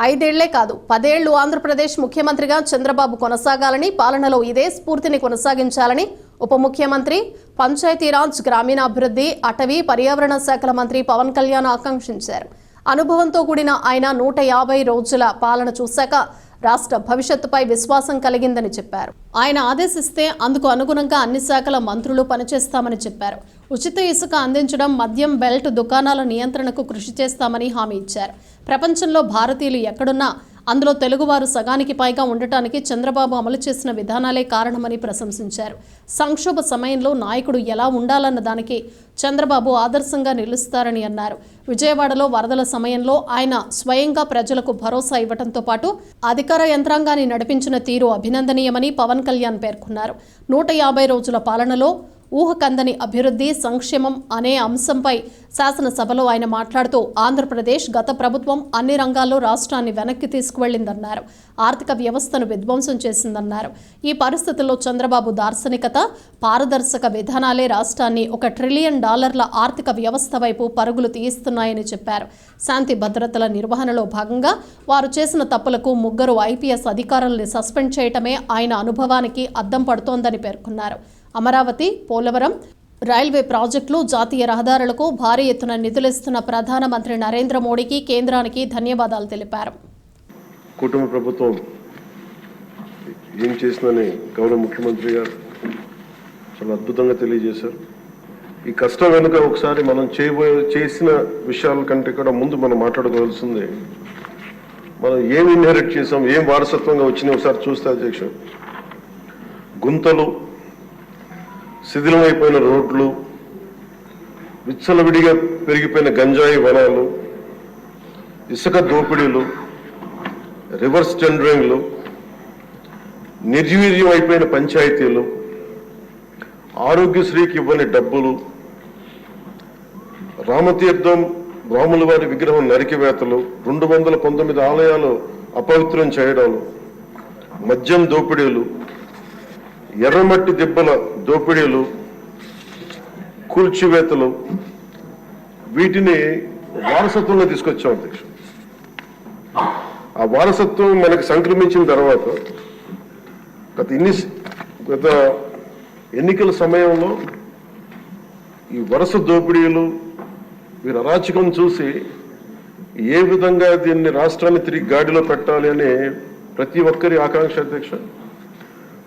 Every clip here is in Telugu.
ఐదేళ్ళే కాదు పదేళ్ళు ఆంధ్రప్రదేశ్ ముఖ్యమంత్రిగా చంద్రబాబు కొనసాగాలని పాలనలో ఇదే స్ఫూర్తిని కొనసాగించాలని ఉప ముఖ్యమంత్రి పంచాయతీరాజ్ గ్రామీణాభివృద్ధి అటవీ పర్యావరణ శాఖల మంత్రి పవన్ కళ్యాణ్ ఆకాంక్షించారు. అనుభవంతో కూడిన ఆయన నూట యాభై రోజుల పాలన చూశాక రాష్ట్ర భవిష్యత్తుపై విశ్వాసం కలిగిందని చెప్పారు. ఆయన ఆదేశిస్తే అందుకు అనుగుణంగా అన్ని శాఖల మంత్రులు పనిచేస్తామని చెప్పారు. ఉచిత ఇసుక అందించడం మద్యం బెల్ట్ దుకాణాల నియంత్రణకు కృషి చేస్తామని హామీ ఇచ్చారు. ప్రపంచంలో భారతీయులు ఎక్కడున్నా అందులో తెలుగువారు సగానికి పైగా ఉండటానికి చంద్రబాబు అమలు చేసిన విధానాలే కారణమని ప్రశంసించారు. సంక్షోభ సమయంలో నాయకుడు ఎలా ఉండాలన్న దానికి చంద్రబాబు ఆదర్శంగా నిలుస్తారని అన్నారు. విజయవాడలో వరదల సమయంలో ఆయన స్వయంగా ప్రజలకు భరోసా ఇవ్వడంతో పాటు అధికార యంత్రాంగాన్ని నడిపించిన తీరు అభినందనీయమని పవన్ కళ్యాణ్ పేర్కొన్నారు. నూట యాభై రోజుల పాలనలో ఊహకందని అభివృద్ధి సంక్షేమం అనే అంశంపై శాసనసభలో ఆయన మాట్లాడుతూ ఆంధ్రప్రదేశ్ గత ప్రభుత్వం అన్ని రంగాల్లో రాష్ట్రాన్ని వెనక్కి తీసుకువెళ్ళిందన్నారు ఆర్థిక వ్యవస్థను విధ్వంసం చేసిందన్నారు. ఈ పరిస్థితుల్లో చంద్రబాబు దార్శనికత పారదర్శక విధానాలే రాష్ట్రాన్ని ఒక ట్రిలియన్ డాలర్ల ఆర్థిక వ్యవస్థ వైపు పరుగులు తీయిస్తున్నాయని చెప్పారు. శాంతి భద్రతల నిర్వహణలో భాగంగా వారు చేసిన తప్పులకు ముగ్గురు ఐపీఎస్ అధికారుల్ని సస్పెండ్ చేయటమే ఆయన అనుభవానికి అద్దం పడుతోందని పేర్కొన్నారు. అమరావతి పోలవరం రైల్వే ప్రాజెక్టులు జాతీయ రహదారులకు భారీ ఎత్తున నిధులిస్తున్న ప్రధానమంత్రి నరేంద్ర మోడీకి కేంద్రానికి ధన్యవాదాలు తెలిపారు. కుటుంబ ప్రభుత్వం ఏం చేసిందని గౌరవ ముఖ్యమంత్రి గారు చాలా అద్భుతంగా తెలియజేశారు. ఈ కష్టం వెనుక ఒకసారి మనం చేయబోయే చేసిన విషయాల కంటే కూడా ముందు మనం మాట్లాడుకోవాల్సింది మనం ఏం ఇన్హెరిట్ చేసాం ఏం వారసత్వంగా వచ్చినాయి ఒకసారి చూస్తే అధ్యక్ష గుంతలు శిథిలమైపోయిన రోడ్లు విచ్చలవిడిగా పెరిగిపోయిన గంజాయి వనాలు ఇసుక దోపిడీలు రివర్స్ టెండరింగ్లు నిర్వీర్యం అయిపోయిన పంచాయతీలు ఆరోగ్యశ్రీకి ఇవ్వని డబ్బులు రామతీర్థం రాముల వారి విగ్రహం నరికివేతలు రెండు వందల పంతొమ్మిది ఆలయాలు అపవిత్రం చేయడాలు మద్యం దోపిడీలు ఎర్రమట్టి దిబ్బల దోపిడీలు కూల్చివేతలు వీటిని వారసత్వంగా తీసుకొచ్చాం అధ్యక్షుడు. ఆ వారసత్వం మనకి సంక్రమించిన తర్వాత గత ఇన్ని గత ఎన్నికల సమయంలో ఈ వరుస దోపిడీలు వీరి అరాచకం చూసి ఏ విధంగా దీన్ని రాష్ట్రాన్ని తిరిగి గాడిలో పెట్టాలి అని ప్రతి ఒక్కరి ఆకాంక్ష అధ్యక్ష.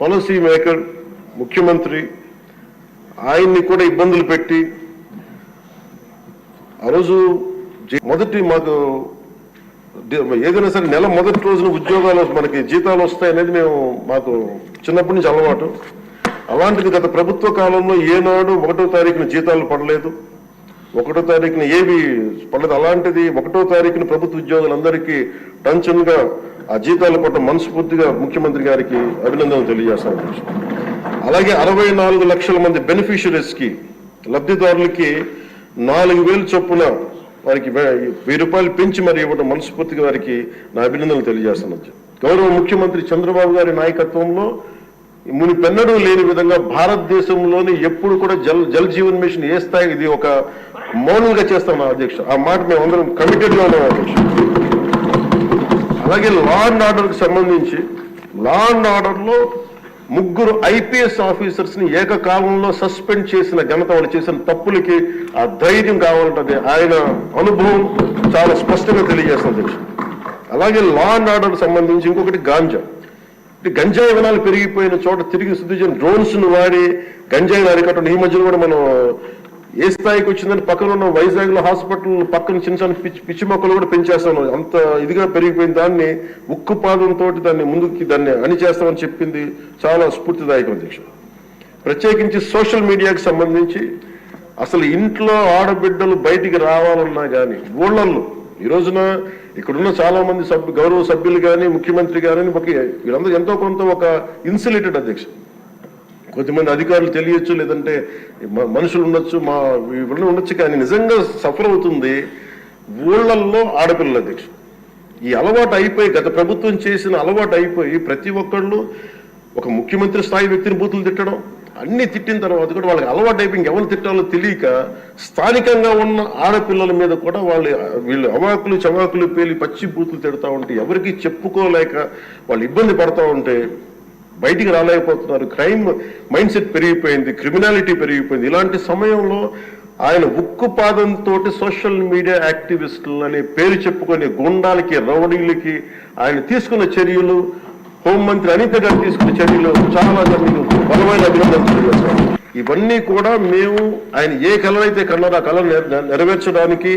పాలసీ మేకర్ ముఖ్యమంత్రి ఆయన్ని కూడా ఇబ్బందులు పెట్టి ఆ రోజు మొదటి మాకు ఏదైనా సరే నెల మొదటి రోజున ఉద్యోగాలు మనకి జీతాలు వస్తాయనేది మేము మాకు చిన్నప్పటి నుంచి అలవాటు. అలాంటిది గత ప్రభుత్వ కాలంలో ఏనాడు ఒకటో తారీఖున జీతాలు పడలేదు. ఒకటో తారీఖున ఏవి పడలేదు. అలాంటిది ఒకటో తారీఖున ప్రభుత్వ ఉద్యోగులందరికీ టెన్షన్గా ఆ జీతాలు పట్ల మనస్ఫూర్తిగా ముఖ్యమంత్రి గారికి అభినందనలు తెలియజేస్తాను. అలాగే అరవై నాలుగు లక్షల మంది బెనిఫిషరీస్కి లబ్ధిదారులకి నాలుగు వేలు చొప్పున వారికి వెయ్యి రూపాయలు పెంచి మరి ఇవ్వడం మనస్ఫూర్తిగా వారికి నా అభినందనలు తెలియజేస్తాను. గౌరవ ముఖ్యమంత్రి చంద్రబాబు గారి నాయకత్వంలో మునిపెన్నడూ లేని విధంగా భారతదేశంలోని ఎప్పుడు కూడా జల్ జల్ జీవన్ మిషన్ ఏ స్థాయి ఇది ఒక మౌనంగా చేస్తాం అధ్యక్ష. ఆ మాట మేము అందరం కమిటెడ్గా ఉన్నాం అధ్యక్ష. అలాగే లా అండ్ ఆర్డర్కి సంబంధించి లా అండ్ ఆర్డర్లో ముగ్గురు ఐపీఎస్ ఆఫీసర్స్ని ఏకకాలంలో సస్పెండ్ చేసిన ఘనత వాళ్ళు చేసిన తప్పులకి ఆ ధైర్యం కావాలంటే ఆయన అనుభవం చాలా స్పష్టంగా తెలియజేస్తుంది అలాగే లా అండ్ ఆర్డర్ సంబంధించి ఇంకొకటి గాంజా. అంటే గంజాయి వినాలు పెరిగిపోయిన చోట తిరిగి శుద్ధి చేయని డ్రోన్స్ వాడి గంజాయిని అరికట్టడం ఈ మధ్యలో కూడా మనం ఏ స్థాయికి వచ్చిందని పక్కన ఉన్న వైజాగ్లో హాస్పిటల్ పక్కన చిన్న చిన్న పిచ్చి పిచ్చి మొక్కలు కూడా పెంచేస్తాను. అంత ఇదిగా పెరిగిపోయిన దాన్ని ఉక్కు పాదంతో దాన్ని ముందుకి దాన్ని అణిచేస్తామని చెప్పింది చాలా స్ఫూర్తిదాయకం అధ్యక్ష. ప్రత్యేకించి సోషల్ మీడియాకి సంబంధించి అసలు ఇంట్లో ఆడబిడ్డలు బయటికి రావాలన్నా కానీ ఊళ్ళల్లో ఈ రోజున ఇక్కడున్న చాలా మంది సభ్యు గౌరవ సభ్యులు కానీ ముఖ్యమంత్రి కానీ ఒక వీళ్ళందరూ ఎంతో కొంత ఒక ఇన్సులేటెడ్ అధ్యక్షుడు కొంతమంది అధికారులు తెలియచ్చు లేదంటే మనుషులు ఉండొచ్చు మా వీళ్ళు ఉండొచ్చు కానీ నిజంగా సఫర్ అవుతుంది ఊళ్ళల్లో ఆడపిల్లల అధ్యక్ష ఈ అలవాటు అయిపోయి గత ప్రభుత్వం చేసిన అలవాటు అయిపోయి ప్రతి ఒక్కళ్ళు ఒక ముఖ్యమంత్రి స్థాయి వ్యక్తిని బూతులు తిట్టడం అన్ని తిట్టిన తర్వాత కూడా వాళ్ళకి అలవాటు అయిపోయి ఇంకెవరు తిట్టాలో తెలియక స్థానికంగా ఉన్న ఆడపిల్లల మీద కూడా వాళ్ళు వీళ్ళు అవాకులు చవాకులు పేలి పచ్చి బూతులు తిడతా ఉంటే ఎవరికి చెప్పుకోలేక వాళ్ళు ఇబ్బంది పడతా ఉంటే బయటికి రాలేకపోతున్నారు. క్రైమ్ మైండ్ సెట్ పెరిగిపోయింది క్రిమినాలిటీ పెరిగిపోయింది. ఇలాంటి సమయంలో ఆయన ఉక్కు పాదంతో సోషల్ మీడియా యాక్టివిస్టులు అనే పేరు చెప్పుకొని గుండాలకి రౌడీలకి ఆయన తీసుకున్న చర్యలు హోంమంత్రి అనిత గారు తీసుకున్న చర్యలు చాలా మీకు బలమైన అభినందనలు ఇవన్నీ కూడా మేము ఆయన ఏ కళనైతే కన్నారో ఆ కళ నెరవేర్చడానికి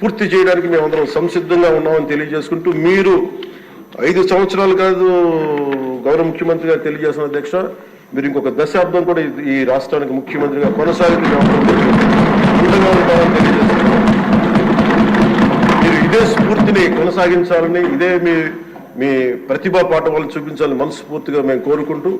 పూర్తి చేయడానికి మేమందరం సంసిద్ధంగా ఉన్నామని తెలియజేసుకుంటూ మీరు ఐదు సంవత్సరాలు కాదు గౌరవ ముఖ్యమంత్రి గారు తెలియజేసిన అధ్యక్ష మీరు ఇంకొక దశాబ్దం కూడా ఈ- ఈ రాష్ట్రానికి ముఖ్యమంత్రిగా కొనసాగుతూ మీరు ఇదే స్ఫూర్తిని కొనసాగించాలని ఇదే మీ మీ ప్రతిభా పాఠవాలను చూపించాలని మనస్ఫూర్తిగా మేము కోరుకుంటూ